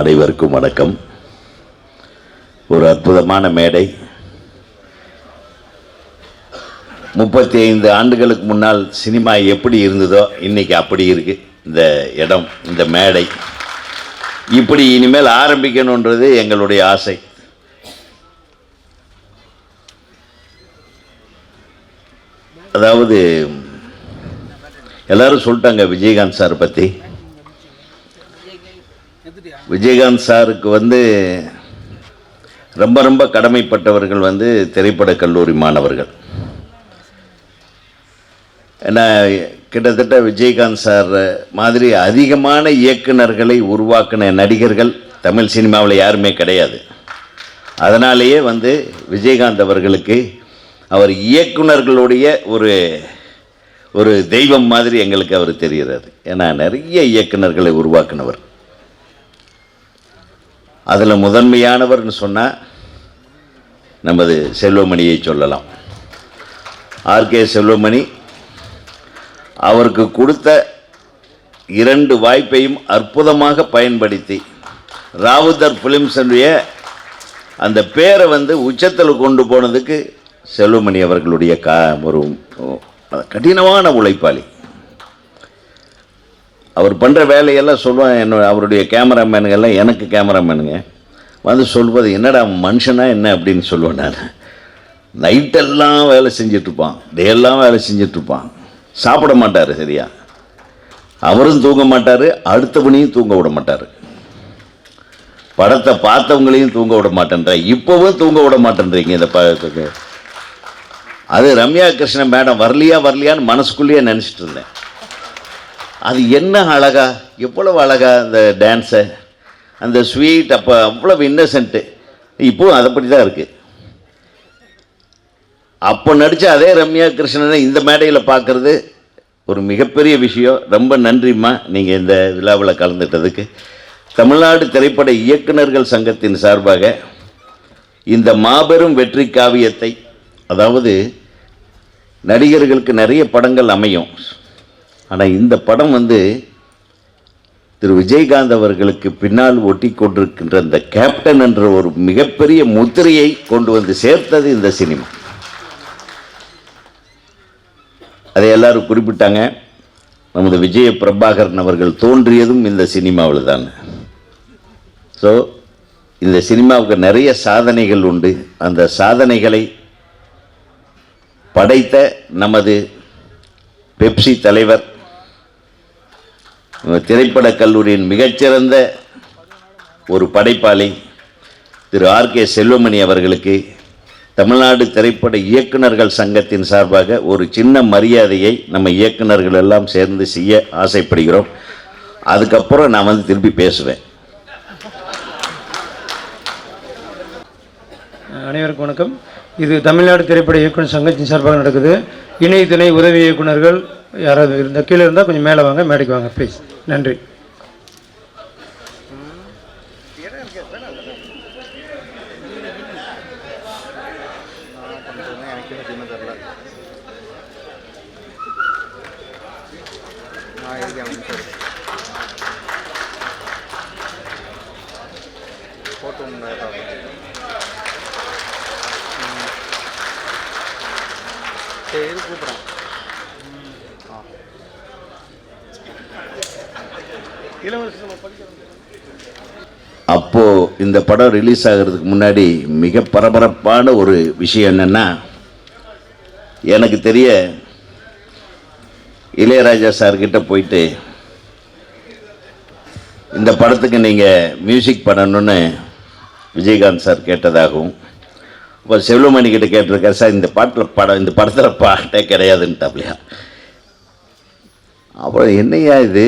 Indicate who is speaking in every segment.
Speaker 1: அனைவருக்கும் வணக்கம். ஒரு அற்புதமான மேடை. முப்பத்தி ஐந்து ஆண்டுகளுக்கு முன்னால் சினிமா எப்படி இருந்ததோ இன்றைக்கி அப்படி இருக்கு. இந்த இடம் இந்த மேடை. இப்படி இனிமேல் ஆரம்பிக்கணுன்றது எங்களுடைய ஆசை. அதாவது எல்லாரும் சொல்லிட்டாங்க விஜயகாந்த் சார் பற்றி விஜயகாந்த் சாருக்கு வந்து ரொம்ப ரொம்ப கடமைப்பட்டவர்கள் வந்து திரைப்படக் கல்லூரி மாணவர்கள். ஏன்னா கிட்டத்தட்ட விஜயகாந்த் சார் மாதிரி அதிகமான இயக்குனர்களை உருவாக்கின நடிகர்கள் தமிழ் சினிமாவில் யாருமே கிடையாது. அதனாலேயே வந்து விஜயகாந்த் அவர்களுக்கு அவர் இயக்குனர்களுடைய ஒரு ஒரு தெய்வம் மாதிரி எங்களுக்கு அவர் தெரிகிறார் ஏன்னா நிறைய இயக்குனர்களை உருவாக்கினவர். அதில் முதன்மையானவர்னு சொன்னால் நமது செல்வமணியை சொல்லலாம். ஆர்கே செல்வமணி அவருக்கு கொடுத்த இரண்டு வாய்ப்பையும் அற்புதமாக பயன்படுத்தி ராவுதர் ஃபிலிம்ஸுடைய அந்த பேரை வந்து உச்சத்தில் கொண்டு போனதுக்கு செல்வமணி அவர்களுடைய கா ஒரு கடினமான உழைப்பாளி. அவர் பண்ணுற வேலையெல்லாம் சொல்லுவேன் என்னோட அவருடைய கேமராமேனுங்கெல்லாம் எனக்கு கேமராமேனுங்க. வந்து சொல்வது என்னடா மனுஷனா என்ன? அப்படின்னு சொல்லுவேன் நான். நைட்டெல்லாம் வேலை செஞ்சிட்ருப்பான். டேயெல்லாம் வேலை செஞ்சிட்ருப்பான். சாப்பிட மாட்டார் சரியா. அவரும் தூங்க மாட்டார் அடுத்தவனையும் தூங்க விட மாட்டார். படத்தை பார்த்தவங்களையும் தூங்க விட மாட்டேன்ற. இப்போவும் தூங்க விட மாட்டேன்றீங்க இந்த பழத்துக்கு அது ரம்யா கிருஷ்ணன் மேடம் வரலையா வரலையான்னு மனசுக்குள்ளேயே நினச்சிட்டு இருந்தேன். அது என்ன அழகா எவ்வளவு அழகா அந்த டான்ஸை அந்த ஸ்வீட் அப்போ அவ்வளவு இன்னசென்ட்டு இப்போவும் அதை பற்றி தான் இருக்குது அப்போ நடித்த அதே ரம்யா கிருஷ்ணனை இந்த மேடையில் பார்க்குறது ஒரு மிகப்பெரிய விஷயம். ரொம்ப நன்றிம்மா நீங்கள் இந்த விழாவில் கலந்துட்டதுக்கு. தமிழ்நாடு திரைப்பட இயக்குனர்கள் சங்கத்தின் சார்பாக இந்த மாபெரும் வெற்றி காவியத்தை அதாவது நடிகர்களுக்கு நிறைய படங்கள் அமையும். ஆனால் இந்த படம் வந்து திரு விஜயகாந்த் அவர்களுக்கு பின்னால் ஒட்டி கொண்டிருக்கின்ற இந்த கேப்டன் என்ற ஒரு மிகப்பெரிய முத்திரையை கொண்டு வந்து சேர்த்தது இந்த சினிமா. அதை எல்லாரும் குறிப்பிட்டாங்க. நமது விஜய பிரபாகரன் அவர்கள் தோன்றியதும் இந்த சினிமாவில் தான். ஸோ இந்த சினிமாவுக்கு நிறைய சாதனைகள் உண்டு. அந்த சாதனைகளை படைத்த நமது பெப்சி தலைவர் திரைப்படக் கல்லூரியின் மிகச்சிறந்த ஒரு படைப்பாளி திரு ஆர் கே செல்வமணி அவர்களுக்கு தமிழ்நாடு திரைப்பட இயக்குனர்கள் சங்கத்தின் சார்பாக ஒரு சின்ன மரியாதையை நம்ம இயக்குனர்கள் எல்லாம் சேர்ந்து செய்ய ஆசைப்படுகிறோம். அதுக்கப்புறம் நான் வந்து திருப்பி பேசுவேன்.
Speaker 2: அனைவருக்கும் வணக்கம். இது தமிழ்நாடு திரைப்பட இயக்குனர் சங்கத்தின் சார்பாக நடக்குது. இணை துணை உதவி இயக்குனர்கள் யாராவது இருந்தால் கீழே இருந்தால் கொஞ்சம் மேலே வாங்க மேடைக்கு வாங்க ப்ளீஸ் நன்றி.
Speaker 3: சரி கூப்பிட்றேன்.
Speaker 1: அப்போ இந்த படம் ரிலீஸ் ஆகிறதுக்கு முன்னாடி மிக பரபரப்பான ஒரு விஷயம் என்னென்னா எனக்கு தெரிய இளையராஜா சார்கிட்ட போயிட்டு இந்த படத்துக்கு நீங்கள் மியூசிக் பண்ணணும்னு விஜயகாந்த் சார் கேட்டதாகவும் இப்போ செல்வமணி கிட்ட கேட்டிருக்காரு சார் இந்த பாட்டில் படம் இந்த படத்தில் பாட்டே கிடையாதுன்ட்டாப்லையா? அப்புறம் என்னையா இது?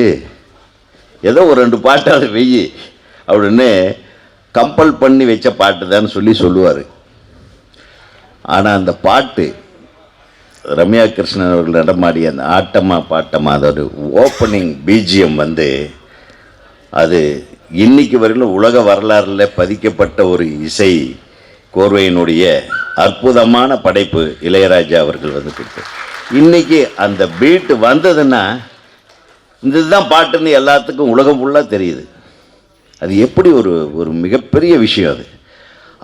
Speaker 1: ஏதோ ஒரு ரெண்டு பாட்டாவது வெய் அப்படின்னு கம்பல் பண்ணி வச்ச பாட்டு தான் சொல்லி சொல்லுவார். ஆனால் அந்த பாட்டு ரம்யா கிருஷ்ணன் அவர்கள் நடமாடிய அந்த ஆட்டமா பாட்டமா அதோட ஓப்பனிங் பிஜிஎம் வந்து அது இன்னைக்கு வரையிலும் உலக வரலாறில் பதிக்கப்பட்ட ஒரு இசை கோர்வையினுடைய அற்புதமான படைப்பு இளையராஜா அவர்கள் வந்து கொடுத்தார் இன்றைக்கி அந்த பீட்டு வந்ததுன்னா இதுதான் பாட்டுன்னு எல்லாத்துக்கும் உலகம் ஃபுல்லாக தெரியுது. அது எப்படி ஒரு ஒரு மிகப்பெரிய விஷயம் அது.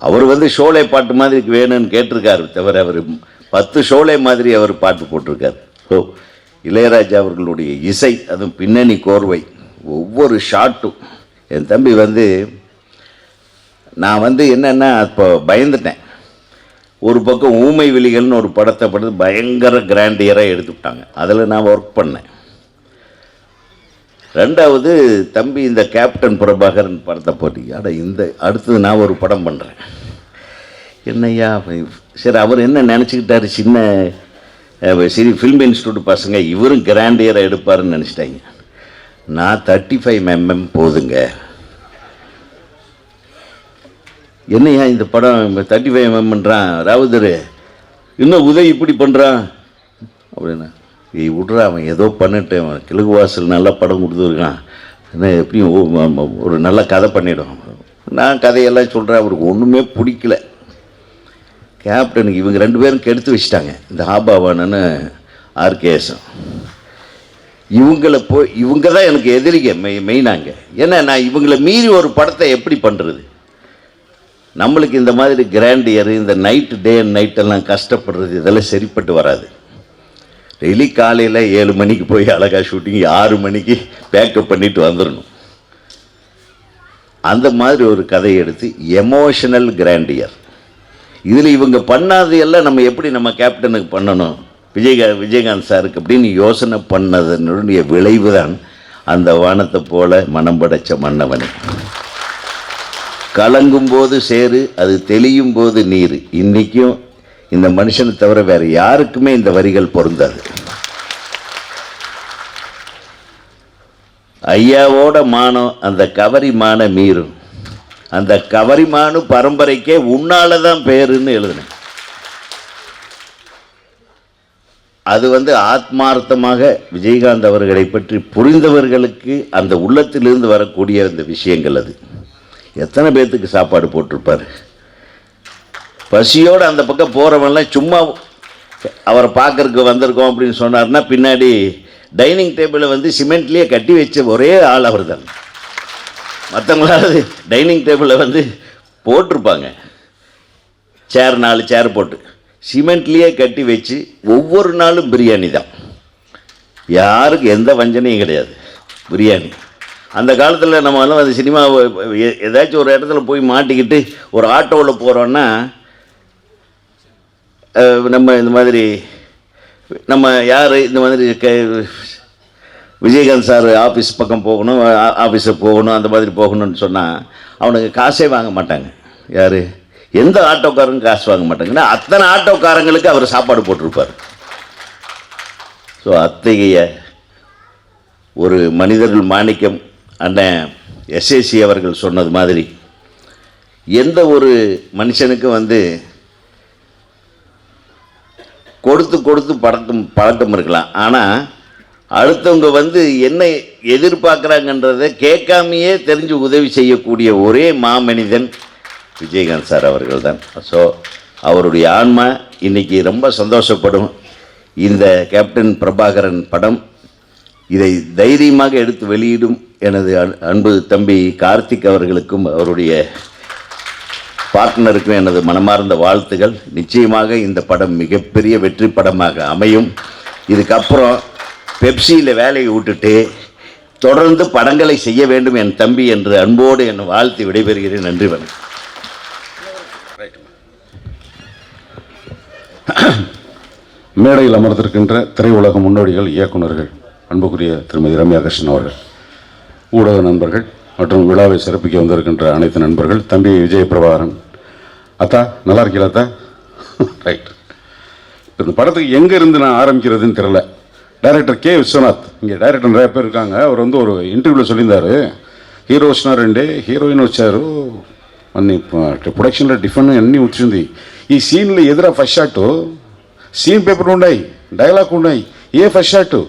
Speaker 1: அவர் வந்து ஷோலே பாட்டு மாதிரி வேணும்னு கேட்டிருக்காரு தவிர அவர் பத்து ஷோலே மாதிரி அவர் பாட்டு போட்டிருக்காரு. ஸோ இளையராஜா அவர்களுடைய இசை அதுவும் பின்னணி கோர்வை ஒவ்வொரு ஷாட்டும். என் தம்பி வந்து நான் வந்து என்னென்னா இப்போ பயந்துட்டேன். ஒரு பக்கம் ஊமை விழிகள்னு ஒரு படத்தை படுத்து பயங்கர கிராண்டியராக எடுத்துவிட்டாங்க அதில் நான் ஒர்க் பண்ணேன். ரெண்டாவது தம்பி இந்த கேப்டன் பிரபாகரன் படத்தை போட்டி அட இந்த அடுத்தது நான் ஒரு படம் பண்ணுறேன் என்னய்யா சரி அவர் என்ன நினச்சிக்கிட்டாரு? சின்ன சரி ஃபில்ம் இன்ஸ்டியூட் பசங்க இவரும் கிராண்டியராக எடுப்பாருன்னு நினச்சிட்டாங்க. நான் தேர்ட்டி ஃபைவ் எம்எம் போதுங்க. என்னய்யா இந்த படம் தேர்ட்டி ஃபைவ் எம்எம்ன்றான் ராவுதர் இன்னும் உதவி இப்படி பண்ணுறான் அப்படின்னா விட்றான் அவன் ஏதோ பண்ணிட்டேன் அவன் கிழக்கு வாசல் நல்லா படம் கொடுத்துருக்கான். என்ன எப்படியும் ஒரு நல்ல கதை பண்ணிவிடும் நான் கதையெல்லாம் சொல்கிறேன் அவருக்கு ஒன்றுமே பிடிக்கல. கேப்டனுக்கு இவங்க ரெண்டு பேரும் கெடுத்து வச்சிட்டாங்க. இந்த ஆபாவானன்னு ஆர்கேஎஸும் இவங்கள போய் இவங்க தான் எனக்கு எதிரிங்க மெய் மெயினாங்க ஏன்னா நான் இவங்களை மீறி ஒரு படத்தை எப்படி பண்ணுறது நம்மளுக்கு இந்த மாதிரி கிராண்டியர் இந்த நைட்டு டே அண்ட் நைட்டெல்லாம் கஷ்டப்படுறது இதெல்லாம் சரிப்பட்டு வராது. டெய்லி காலையில் ஏழு மணிக்கு போய் அழகாக ஷூட்டிங் ஆறு மணிக்கு பேக்கப் பண்ணிட்டு வந்துடணும் அந்த மாதிரி ஒரு கதையை எடுத்து எமோஷனல் கிராண்டியர் இதில் இவங்க பண்ணாது எல்லாம் நம்ம எப்படி நம்ம கேப்டனுக்கு பண்ணணும்? விஜயகா விஜயகாந்த் சாருக்கு அப்படின்னு யோசனை பண்ணதனுடைய விளைவு தான் அந்த வானத்தை போல மனம் படைச்ச மன்னவனே. கலங்கும் போது சேரு அது தெளியும் போது நீர். இன்றைக்கும் இந்த மனுஷனை தவிர வேற யாருக்குமே இந்த வரிகள் பொருந்தாது. ஐயாவோட மானம் அந்த கவரி மான மீறும். அந்த கவரி மானு பரம்பரைக்கே உன்னால தான் பேருன்னு எழுதினேன். அது வந்து ஆத்மார்த்தமாக விஜயகாந்த் அவர்களை பற்றி புரிந்தவர்களுக்கு அந்த உள்ளத்திலிருந்து வரக்கூடிய அந்த விஷயங்கள் அது. எத்தனை பேர்த்துக்கு சாப்பாடு போட்டிருப்பார்? பசியோடு அந்த பக்கம் போகிறவன்லாம் சும்மா அவரை பார்க்கறதுக்கு வந்திருக்கோம் அப்படின்னு சொன்னார்னா பின்னாடி டைனிங் டேபிளை வந்து சிமெண்ட்லேயே கட்டி வச்ச ஒரே ஆள் அவர் தான் மற்றவங்களாவது டைனிங் டேபிளை வந்து போட்டிருப்பாங்க. சேர் நாலு சேர் போட்டு. சிமெண்ட்லேயே கட்டி வச்சு ஒவ்வொரு நாளும் பிரியாணி தான். யாருக்கு எந்த வஞ்சனையும் கிடையாது. பிரியாணி. அந்த காலத்தில் நம்ம எல்லாம் அந்த சினிமா ஏதாச்சும் ஒரு இடத்துல போய் மாட்டிக்கிட்டு ஒரு ஆட்டோவில் போகிறோன்னா நம்ம இந்த மாதிரி நம்ம யார் இந்த மாதிரி க விஜயகாந்த் சார் ஆஃபீஸ் பக்கம் போகணும் ஆஃபீஸுக்கு போகணும் அந்த மாதிரி போகணும்னு சொன்னால் அவனுக்கு காசே வாங்க மாட்டாங்க. யார்? எந்த ஆட்டோக்காரங்க காசு வாங்க மாட்டாங்கன்னா அத்தனை ஆட்டோக்காரங்களுக்கு அவர் சாப்பாடு போட்டிருப்பார். ஸோ அத்தகைய ஒரு மனிதர்கள் மாணிக்கம் அண்ணன் எஸ்ஏசி அவர்கள் சொன்னது மாதிரி எந்த ஒரு மனுஷனுக்கும் வந்து கொடுத்து கொடுத்து பழக்கம் பழக்கம் இருக்கலாம். ஆனால் அடுத்தவங்க வந்து என்ன எதிர்பார்க்குறாங்கன்றதை கேட்காமையே தெரிஞ்சு உதவி செய்யக்கூடிய ஒரே மாமனிதன் விஜயகாந்த் சார் அவர்கள் தான் ஸோ அவருடைய ஆன்மா இன்னைக்கு ரொம்ப சந்தோஷப்படும். இந்த கேப்டன் பிரபாகரன் படம் இதை தைரியமாக எடுத்து வெளியிடும் எனது அன்- அன்பு தம்பி கார்த்திக் அவர்களுக்கும் அவருடைய பார்ட்னருக்கும் எனது மனமார்ந்த வாழ்த்துகள். நிச்சயமாக இந்த படம் மிகப்பெரிய வெற்றி படமாக அமையும். இதுக்கப்புறம் பெப்சியில் வேலையை விட்டுட்டு தொடர்ந்து படங்களை செய்ய வேண்டும் என் தம்பி என்று அன்போடு என்னை வாழ்த்து விடைபெறுகிறேன். நன்றி வணக்கம்.
Speaker 4: மேடையில் அமர்ந்திருக்கின்ற திரையுலக முன்னோடிகள் இயக்குனர்கள் அன்புக்குரிய திருமதி ரம்யா கிருஷ்ணன் அவர்கள் ஊடக நண்பர்கள் மற்றும் விழாவை சிறப்பிக்க வந்திருக்கின்ற அனைத்து நண்பர்கள் தம்பி விஜய பிரபாகரன் அத்தா நல்லா இருக்கீங்களா அத்தா ரைட் இந்த படத்துக்கு எங்கே இருந்து நான் ஆரம்பிக்கிறதுன்னு தெரில டைரக்டர் கே விஸ்வநாத் இங்கே டைரக்டர் நிறைய பேர் இருக்காங்க அவர் வந்து ஒரு ఇంటర్వ్యూలో சொல்லியிருந்தாரு హీరో వచ్చినారండి హీరోయిన్ వచ్చారు అన్ని ప్రొడక్షన్లో డిఫరెంట్ అన్నీ వచ్చింది ఈ సీన్లు ఎదురా ఫస్ట్ షాట్ சீன் பேப்பர் உண்டாய் டயலாக் உண்டாய் ஏ ஃபர்ஸ்ட் ஷாட்டு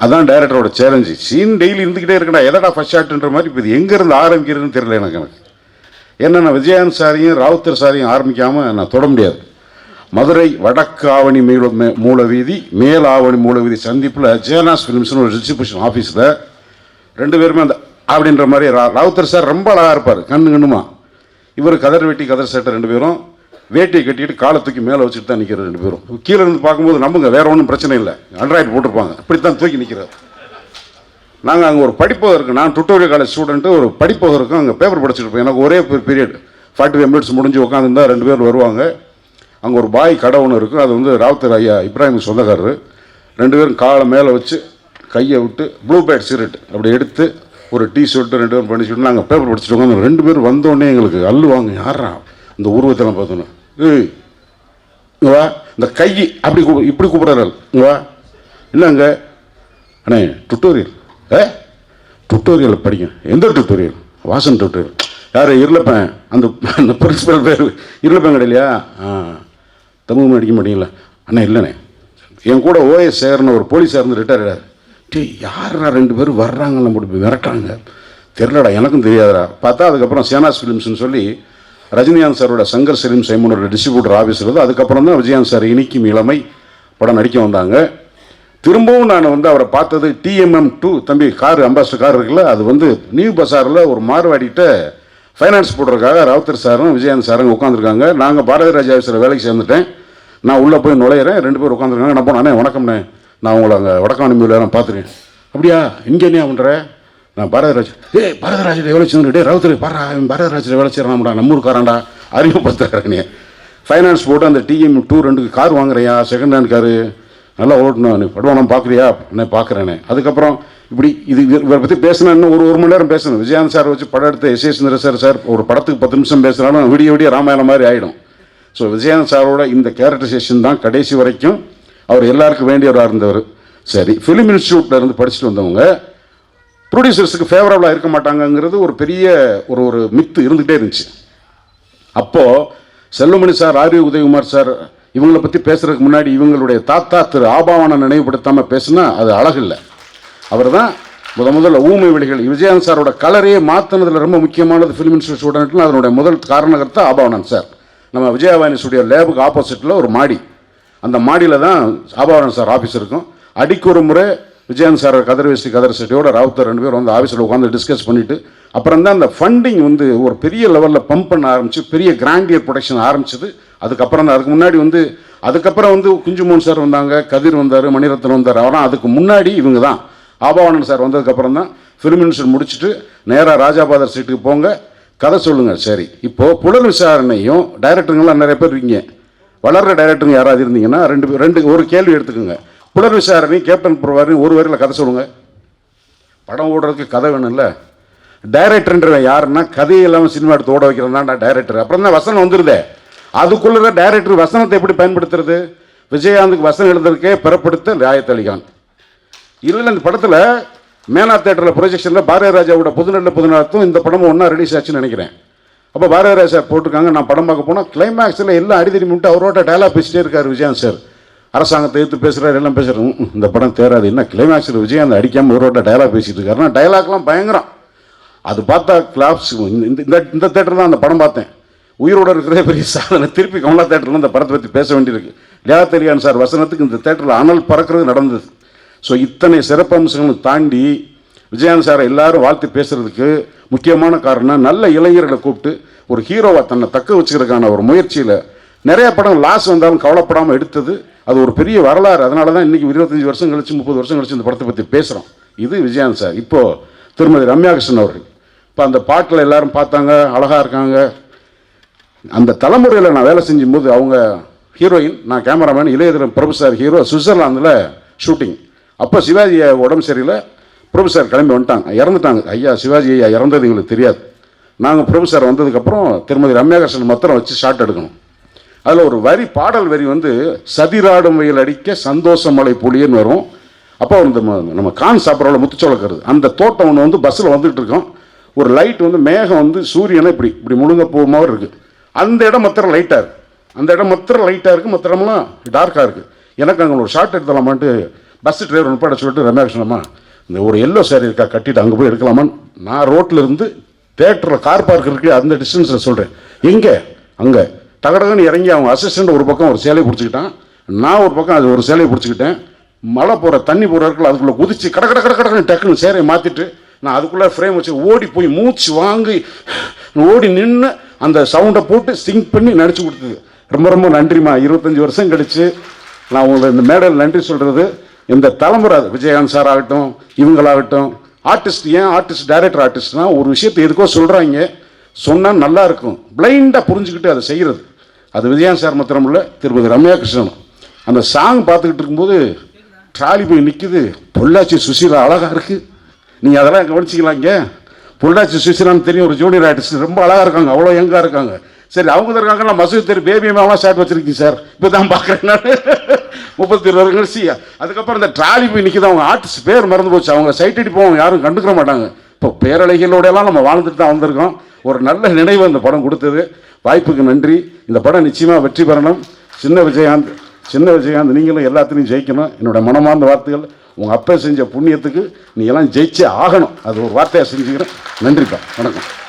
Speaker 4: அதான் டைரக்டரோட சேலஞ்சு சீன் டெய்லி இருந்துக்கிட்டே இருக்கடா எதடா ஃபர்ஸ்ட் ஷாட்ன்ற மாதிரி இப்போ இது எங்கேருந்து ஆரம்பிக்கிறதுன்னு தெரியல எனக்கு எனக்கு. ஏன்னா நான் விஜயான் சாரையும் ராவுத்தர் சாரையும் ஆரம்பிக்காமல் நான் தொட முடியாது. மதுரை வடக்கு ஆவணி மீள மே- மூல வீதி மேல் ஆவணி மூல வீதி சந்திப்பில் ஜெயநாஸ் ஃபிலிம்ஸ்னு ஒரு டிஸ்ட்ரிபியூஷன் ஆஃபீஸில் ரெண்டு பேருமே அந்த அப்படின்ற மாதிரி ரா- ராவுத்தர் சார் ரொம்ப அழகாக இருப்பார் கண்ணு கண்ணுமா. இவர் கதர் வெட்டி கதர் சட்டை ரெண்டு பேரும். வேட்டியை கட்டிட்டு காலை தூக்கி மேலே வச்சுட்டு தான் நிற்கிற ரெண்டு பேரும். கீழே இருந்து பார்க்கும்போது நம்புங்க வேற ஒன்றும் பிரச்சனை இல்லை. அண்ட்ராய்டு போட்டிருப்பாங்க. இப்படி தான் தூக்கி நிற்கிறார் நாங்கள் அங்கே ஒரு படிப்பகம் இருக்குது நான் டுட்டோரியல் காலேஜ் ஸ்டூடெண்ட்டு ஒரு படிப்பகம் இருக்கும் அங்கே பேப்பர் படிச்சுட்டு இருப்பேன் எனக்கு ஒரே பீரியட் ஃபார்ட்டி ஃபைவ் மினிட்ஸ் முடிஞ்சு உட்காந்துருந்தா ரெண்டு பேர் வருவாங்க. அங்கே ஒரு பாய் கடை ஒன்று இருக்கும் அது வந்து ராவுத்தர் ஐயா இப்ராஹிம் சொந்தக்காரர். ரெண்டு பேரும் காலை மேலே வச்சு கையை விட்டு ப்ளூ பேட் சிகரெட் அப்படி எடுத்து ஒரு டீ ஷர்ட்டு ரெண்டு பேரும் பண்ணிச்சுட்டு நாங்கள் பேப்பர் படிச்சுட்டு உட்காந்து ரெண்டு பேர் வந்தோடனே எங்களுக்கு அள்ளுவாங்க. யாரா இந்த உருவத்தெல்லாம் பார்த்தோன்னே இங்க வா. இந்த கை அப்படி கூ இப்படி கூப்பிடுறாரு. வா. இல்லைங்க அண்ணே டுட்டோரியல் ஏ? டுட்டோரியல் படிங்க. எந்த டுட்டோரியல் வாசன் டுட்டோரியல் யார் இருளப்பேன்? அந்த அந்த பிரின்சிபல் பேர். இருளப்பேன் கிடையிலையா ஆ. தமிழ் அடிக்க மாட்டீங்களா அண்ணா இல்லைண்ணே. என் கூட ஓஎஸ் சேர்னு ஒரு போலீஸாக இருந்து ரிட்டையர் ஆகிறார் டேய் யாரா ரெண்டு பேரும் வர்றாங்கன்னு நம்ம மிரட்டாங்க தெரிலடா எனக்கும் தெரியாதுடா. பார்த்தா அதுக்கப்புறம் சேனாஸ் ஃபிலிம்ஸ்னு சொல்லி ரஜினிகாந்த் சாரோட சங்கர் சலீம் சைமனோட டிஸ்ட்ரிபியூட்டர் ஆஃபீஸ் இருந்து அதுக்கப்புறம் தான் விஜயகாந்த் சார் இனிக்கும் இளமை படம் நடிக்க வந்தாங்க. திரும்பவும் நான் வந்து அவரை பார்த்தது டிஎம்எம் டூ தம்பி கார் அம்பாஸ்டர் கார் இருக்குல்ல அது வந்து நியூ பஸாரில் ஒரு மார்வாடிட்ட ஃபைனான்ஸ் போடுறதுக்காக ராவுத்தர் சாரும் விஜயகாந்த் சாரும் உட்காந்துருக்காங்க நாங்கள் பாரதி ராஜா ஆஃபீஸில் வேலைக்கு சேர்ந்துட்டேன். நான் உள்ளே போய் நுழையிறேன். ரெண்டு பேர் உட்காந்துருக்காங்க நான் போனேன் வணக்கம்ண்ணே. நான் உங்களை அங்கே வடக்கான மியூவில் நான் பார்த்துருக்கேன் அப்படியா? இங்கே என்ன பண்ணுற நான் பாரதராஜ் ஏ பாரதராஜில் எவ்வளோ சேர்ந்து டே ரவுத்தர் பாரா அவன் பாரதராஜில் வேலை செய்கிறான்டா நம்ம ஊருக்காரன்டா அறிமுகப்படுத்துறானே ஃபைனான்ஸ் போட்டு அந்த டிஎம் டூ ரெண்டுக்கு கார் வாங்குறியா? செகண்ட் ஹேண்ட் காரு நல்லா ஓட்டணும் நீ படுவானம் பார்க்குறியா நான் பார்க்குறேனே அதுக்கப்புறம் இப்படி இது இவரை பற்றி பேசினா இன்னும் ஒரு ஒரு மணி நேரம் பேசணும். விஜயகாந்த் சார் வச்சு படம் எடுத்த S. A. Sundara sir sir ஒரு படத்துக்கு பத்து நிமிஷம் பேசுனாலும் விடிய விடிய ராமாயணம் மாதிரி ஆகிடும் ஸோ விஜயகாந்த் சாரோட இந்த கேரக்டரைசேஷன் தான் கடைசி வரைக்கும் அவர் எல்லாருக்கும் வேண்டியவராக இருந்தவர். சரி ஃபிலிம் இன்ஸ்டியூட்டில் இருந்து படிச்சுட்டு வந்தவங்க ப்ரொடியூசர்ஸுக்கு ஃபேவரபுளாக இருக்க மாட்டாங்கங்கிறது ஒரு பெரிய ஒரு ஒரு மித்து இருந்துகிட்டே இருந்துச்சு. அப்போது Selvamani sir RV Udayakumar sir இவங்களை பற்றி பேசுகிறதுக்கு முன்னாடி இவங்களுடைய தாத்தா திரு ஆபாவனை நினைவுபடுத்தாமல் பேசுனா அது அழகில்லை. அவர் தான் முத முதல்ல ஊமை விழிகள் விஜயானந்த் சாரோட கலரையே மாற்றினதில் ரொம்ப முக்கியமானது ஃபிலிம் இன்ஸ்டியூட் ஸ்டூடெண்ட்னு அதனுடைய முதல் காரணகர்த்தா ஆபாவனன் சார். நம்ம விஜயவாணி ஸ்டுடியோ லேபுக்கு ஆப்போசிட்டில் ஒரு மாடி. அந்த மாடியில் தான் ஆபாவனன் சார் ஆஃபீஸ் இருக்கும். அடிக்கு ஒரு முறை விஜயன் சார் கதிர்வேசி கதர் செட்டியோட ராவுத்தர் ரெண்டு பேரும் வந்து ஆஃபீஸில் உட்காந்து டிஸ்கஸ் பண்ணிட்டு அப்புறம் தான் அந்த ஃபண்டிங் வந்து ஒரு பெரிய லெவலில் பம்ப் பண்ண ஆரம்பிச்சு பெரிய கிராண்டியர் ப்ரொடக்ஷன் ஆரம்பிச்சது. அதுக்கப்புறம் தான் அதுக்கு முன்னாடி வந்து அதுக்கப்புறம் வந்து குஞ்சுமோகன் சார் வந்தாங்க கதிர் வந்தார் மணிரத்னம் வந்தார். அவராம் அதுக்கு முன்னாடி இவங்க தான். ஆபாவணன் சார் வந்ததுக்கப்புறம் தான் ஃபிலிம் இன்ஸ்டியூட் முடிச்சுட்டு நேராக ராஜாபாதர் சீட்டுக்கு போங்க. கதை சொல்லுங்கள் சரி. இப்போது புலர் விசாரணையும் டைரக்டருங்கெல்லாம் நிறைய பேர் இருக்கீங்க. வளர்கிற டைரக்டருங்க யாராவது இருந்தீங்கன்னா ரெண்டு பேர் ரெண்டு ஒரு கேள்வி எடுத்துக்கோங்க. புலர் விசாரணை கேப்டன் புரவாரி ஒரு வரையில் கதை சொல்லுங்க. படம் ஓடுறதுக்கு கதை வேணும்ல. டைரக்டர்ன்றவன் யாருன்னா கதையை இல்லாமல் சினிமா எடுத்து ஓட வைக்கிறதா டைரக்டர் அப்புறம் தான் வசனம் வந்துருதே அதுக்குள்ள டைரக்டர் வசனத்தை எப்படி பயன்படுத்துறது? விஜயகாந்துக்கு வசனம் எழுதுறதுக்கே பிறப்படுத்த ராயத்தலிகான் இல்லை இந்த படத்தில் மேனா தேட்டரில் ப்ரொஜெக்ஷனில் பாரதிய ராஜாவோட புதுநெல்ல புதுநாளத்தும் இந்த படமும் ஒன்றா ரிலீஸ் ஆச்சுன்னு நினைக்கிறேன். அப்போ பாரதிய ராஜா போட்டிருக்காங்க. நான் படம் பார்க்க போனால் கிளைமேக்ஸில் எல்லாம் அடிதடி முட்டு அவரோட டயலாக் பேசிட்டே இருக்கார் விஜயகாந்த் சார். அரசாங்கத்தை எடுத்து பேசுகிறாரு எல்லாம் பேசுகிறோம் இந்த படம் தேராது. என்ன கிளைமேக்ஸில் அந்த அடிக்காமல் இவரோட டயலாக் பேசிகிட்டு இருக்காருன்னா டயலாக்லாம் பயங்கரம். அது பார்த்தா கிளாப்ஸ் இந்த இந்த இந்த தேட்டர் தான் அந்த படம் பார்த்தேன். உயிரோட இருக்கிறதே பெரிய சாதனை. திருப்பி கமலா தேட்டரில் இந்த படத்தை பற்றி பேச வேண்டியிருக்கு. லியா தெரியான் சார் வசனத்துக்கு இந்த தேட்டரில் அனல் பறக்கிறது நடந்தது. ஸோ இத்தனை சிறப்பம்சங்களை தாண்டி விஜயானந்த் சாரை எல்லாரும் வாழ்த்து பேசுறதுக்கு முக்கியமான காரணம் நல்ல இளைஞர்களை கூப்பிட்டு ஒரு ஹீரோவை தன்னை தக்க வச்சுக்கிறதுக்கான ஒரு முயற்சியில் நிறைய படம் லாஸ் வந்தாலும் கவலைப்படாமல் எடுத்தது. அது ஒரு பெரிய வரலாறு. அதனால தான் இன்றைக்கி இருபத்தஞ்சி வருஷம் கழிச்சு முப்பது வருஷம் கழிச்சு இந்த படத்தை பற்றி பேசுகிறோம் இது விஜயகாந்த் சார். இப்போது திருமதி ரம்யா கிருஷ்ணன் அவர்கள். இப்போ அந்த பாட்டில் எல்லாரும் பார்த்தாங்க அழகாக இருக்காங்க. அந்த தலைமுறையில் நான் வேலை செஞ்சும்போது அவங்க ஹீரோயின் நான் கேமராமேன் இளையதரம் பிரபு சார் ஹீரோ சுவிட்சர்லாந்தில் ஷூட்டிங் அப்போ சிவாஜி உடம்பு சரியில்லை. பிரபு சார் கிளம்பி வந்துட்டாங்க. இறந்துட்டாங்க. ஐயா சிவாஜி ஐயா இறந்தது எங்களுக்கு தெரியாது. நாங்கள் பிரபு சார் வந்ததுக்கப்புறம் திருமதி ரம்யாகிருஷ்ணன் மாத்திரம் வச்சு ஷாட் எடுக்கணும். அதில் ஒரு வரி பாடல் வரி வந்து சதிராடும் வயல் அடிக்க சந்தோஷ மலை புலியன்னு வரும். அப்போ இந்த நம்ம கான் சாப்பிட்றவள முத்துச்சோளக்கிறது அந்த தோட்டம் ஒன்று வந்து பஸ்ஸில் வந்துகிட்டு இருக்கோம். ஒரு லைட் வந்து மேகம் வந்து சூரியனை இப்படி இப்படி முழுங்க போக மாதிரி இருக்குது அந்த இடம் மாத்திரம் லைட்டாக இருக்குது அந்த இடம் மாத்திரம் லைட்டாக இருக்குது மற்ற இடம்லாம் டார்க்காக இருக்குது எனக்கு அங்கே ஒரு ஷார்ட் எடுத்துலாமான்ட்டு பஸ் டிரைவர் நிப்பாட சொல்லிட்டு ரம்யாகிருஷ்ணம்மா இந்த ஒரு எல்லோ சாரி இருக்கா கட்டிட்டு அங்கே போய் எடுக்கலாமான்னு நான் ரோட்டில் இருந்து தேட்டரில் கார் பார்க் இருக்கு அந்த டிஸ்டன்ஸில் சொல்கிறேன் எங்கே? அங்கே. டகடகன்னு இறங்கி அவங்க அசிஸ்டண்ட் ஒரு பக்கம் ஒரு சேலையை பிடிச்சிக்கிட்டான். நான் ஒரு பக்கம் அது ஒரு சேலையை பிடிச்சிக்கிட்டேன். மழை போகிற தண்ணி போகிற இடத்துல அதுக்குள்ளே குதிச்சு கட கட கட கடன்னு டக்குன்னு சேரையை மாற்றிட்டு நான் அதுக்குள்ளே ஃப்ரேம் வச்சு ஓடி போய் மூச்சு வாங்கி ஓடி நின்று அந்த சவுண்டை போட்டு சிங்க் பண்ணி நடிச்சு கொடுத்தது. ரொம்ப ரொம்ப நன்றிம்மா. இருபத்தஞ்சி வருஷம் கழிச்சு நான் உங்களை இந்த மேடையில் நன்றி சொல்கிறது இந்த தலைமுறை அது விஜயகாந்த் சார் ஆகட்டும் இவங்களாகட்டும் ஆர்டிஸ்ட் ஏன் ஆர்டிஸ்ட் டைரக்டர் ஆர்டிஸ்ட்னா ஒரு விஷயத்தை எதுக்கோ சொல்கிறாங்க சொன்னால் நல்லா இருக்கும். பிளைண்டாக புரிஞ்சுக்கிட்டு அதை செய்கிறது அது விஜயன் சார் மாத்திரம் இல்லை திருமதி ரம்யா கிருஷ்ணன் அந்த சாங் பார்த்துக்கிட்டு இருக்கும்போது ட்ராலி போய் நிற்குது பொள்ளாச்சி சுசீலா அழகாக இருக்குது நீங்கள் அதெல்லாம் கவனிச்சிக்கலாம் இங்கே. பொள்ளாச்சி சுசீலான்னு தெரியும் ஒரு ஜூனியர் ஆர்டிஸ்ட் ரொம்ப அழகாக இருக்காங்க அவ்வளோ யங்காக இருக்காங்க. சரி அவங்க தான் நான் மசூத் தெரு பேபி மேலாம் ஷாட் வச்சிருக்கீங்க சார் இப்போ தான் பார்க்குறேன் நான். முப்பத்தி இருபது வருஷம் கழிச்சு. அதுக்கப்புறம் இந்த ட்ராலி போய் நிற்கிது அவங்க ஆர்டிஸ்ட் பேர் மறந்து போச்சு. அவங்க சைட் அடிப்போம் யாரும் கண்டுக்கிற மாட்டாங்க. இப்போ பேரலைகளோடையெல்லாம் நம்ம வாழ்ந்துட்டு தான் வந்திருக்கோம். ஒரு நல்ல நினைவு அந்த படம் கொடுத்தது. வாய்ப்புக்கு நன்றி. இந்த படம் நிச்சயமாக வெற்றி பெறணும். சின்ன விஜயகாந்த் சின்ன விஜயகாந்த் நீங்களும் எல்லாத்துலேயும் ஜெயிக்கணும். என்னோட மனமார்ந்த வார்த்தைகள் உங்கள் அப்பா செஞ்ச புண்ணியத்துக்கு நீ எல்லாம் ஜெயிச்சே ஆகணும். அது ஒரு வார்த்தையாக செஞ்சுக்கிறேன். நன்றிப்பா. வணக்கம்.